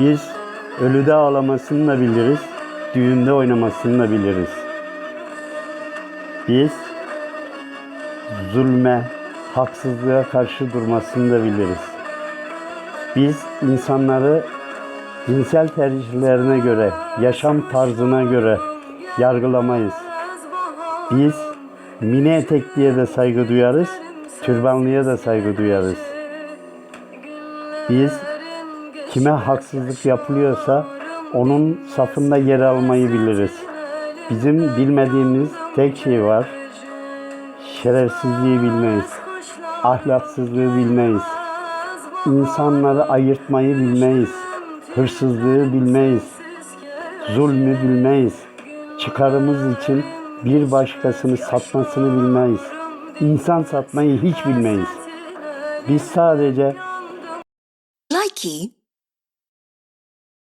Biz ölüde ağlamasını da biliriz, düğünde oynamasını da biliriz. Biz zulme, haksızlığa karşı durmasını da biliriz. Biz insanları cinsel tercihlerine göre, yaşam tarzına göre yargılamayız. Biz mini etekliye de saygı duyarız, türbanlıya da saygı duyarız. Biz kime haksızlık yapılıyorsa onun safında yer almayı biliriz. Bizim bilmediğimiz tek şey var. Şerefsizliği bilmeyiz. Ahlaksızlığı bilmeyiz. İnsanları ayırtmayı bilmeyiz. Hırsızlığı bilmeyiz. Zulmü bilmeyiz. Çıkarımız için bir başkasını satmasını bilmeyiz. İnsan satmayı hiç bilmeyiz. Biz sadece Nike.